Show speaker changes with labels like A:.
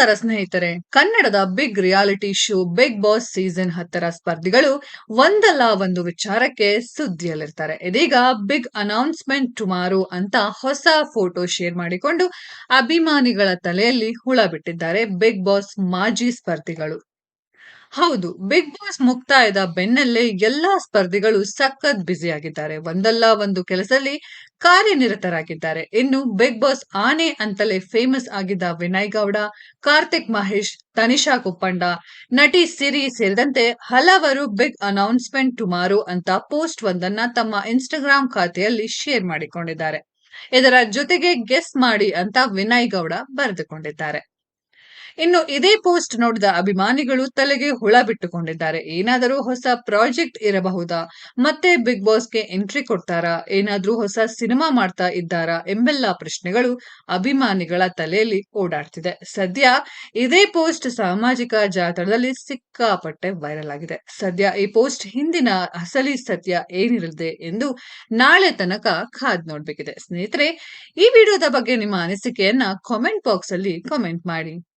A: ನಮಸ್ಕಾರ ಸ್ನೇಹಿತರೆ, ಕನ್ನಡದ big reality show Bigg Boss season ಹತ್ತರ ಸ್ಪರ್ಧಿಗಳು ಒಂದಲ್ಲ ಒಂದು ವಿಚಾರಕ್ಕೆ ಸುದ್ದಿಯಲ್ಲಿರ್ತಾರೆ. ಇದೀಗ ಬಿಗ್ ಅನೌನ್ಸ್ಮೆಂಟ್ ಟುಮಾರೋ ಅಂತ ಹೊಸ ಫೋಟೋ ಶೇರ್ ಮಾಡಿಕೊಂಡು ಅಭಿಮಾನಿಗಳ ತಲೆಯಲ್ಲಿ ಹುಳ ಬಿಟ್ಟಿದ್ದಾರೆ ಬಿಗ್ ಬಾಸ್ ಮಾಜಿ ಸ್ಪರ್ಧಿಗಳು. ಹೌದು ಬಿಗ್ ಬಾಸ್ ಮುಕ್ತಾಯದ ಬೆನ್ನಲ್ಲೇ ಎಲ್ಲಾ ಸ್ಪರ್ಧಿಗಳು ಸಖತ್ ಬ್ಯುಸಿ ಆಗಿದ್ದಾರೆ. ಒಂದಲ್ಲ ಒಂದು ಕೆಲಸದಲ್ಲಿ ಕಾರ್ಯನಿರತರಾಗಿದ್ದಾರೆ. ಇನ್ನು ಬಿಗ್ ಬಾಸ್ ಆನೆ ಅಂತಲೇ ಫೇಮಸ್ ಆಗಿದ್ದ ವಿನಯ್ ಗೌಡ, ಕಾರ್ತಿಕ್ ಮಹೇಶ್, ತನಿಷಾ ಕುಪ್ಪಂಡ ನಟಿ ಸಿರಿ ಸೇರಿದಂತೆ ಹಲವರು ಬಿಗ್ ಅನೌನ್ಸ್ಮೆಂಟ್ ಟುಮಾರೋ ಅಂತ ಪೋಸ್ಟ್ ಒಂದನ್ನ ತಮ್ಮ ಇನ್ಸ್ಟಾಗ್ರಾಮ್ ಖಾತೆಯಲ್ಲಿ ಶೇರ್ ಮಾಡಿಕೊಂಡಿದ್ದಾರೆ. ಇದರ ಜೊತೆಗೆ ಗೆಸ್ ಮಾಡಿ ಅಂತ ವಿನಯ್ ಗೌಡ ಬರೆದುಕೊಂಡಿದ್ದಾರೆ. ಇನ್ನು ಇದೇ ಪೋಸ್ಟ್ ನೋಡಿದ ಅಭಿಮಾನಿಗಳು ತಲೆಗೆ ಹುಳ ಬಿಟ್ಟುಕೊಂಡಿದ್ದಾರೆ. ಏನಾದರೂ ಹೊಸ ಪ್ರಾಜೆಕ್ಟ್ ಇರಬಹುದಾ? ಮತ್ತೆ ಬಿಗ್ ಬಾಸ್ಗೆ ಎಂಟ್ರಿ ಕೊಡ್ತಾರಾ? ಏನಾದರೂ ಹೊಸ ಸಿನಿಮಾ ಮಾಡ್ತಾ ಇದ್ದಾರಾ? ಎಂಬೆಲ್ಲ ಪ್ರಶ್ನೆಗಳು ಅಭಿಮಾನಿಗಳ ತಲೆಯಲ್ಲಿ ಓಡಾಡ್ತಿದೆ. ಸದ್ಯ ಇದೇ ಪೋಸ್ಟ್ ಸಾಮಾಜಿಕ ಜಾಲತಾಣದಲ್ಲಿ ಸಿಕ್ಕಾಪಟ್ಟೆ ವೈರಲ್ ಆಗಿದೆ. ಸದ್ಯ ಈ ಪೋಸ್ಟ್ ಹಿಂದಿನ ಅಸಲಿ ಸತ್ಯ ಏನಿರಲಿದೆ ಎಂದು ನಾಳೆ ತನಕ ಕಾದ್ ನೋಡ್ಬೇಕಿದೆ. ಸ್ನೇಹಿತರೆ, ಈ ವಿಡಿಯೋದ ಬಗ್ಗೆ ನಿಮ್ಮ ಅನಿಸಿಕೆಯನ್ನ ಕಾಮೆಂಟ್ ಬಾಕ್ಸ್ ಅಲ್ಲಿ ಕಾಮೆಂಟ್ ಮಾಡಿ.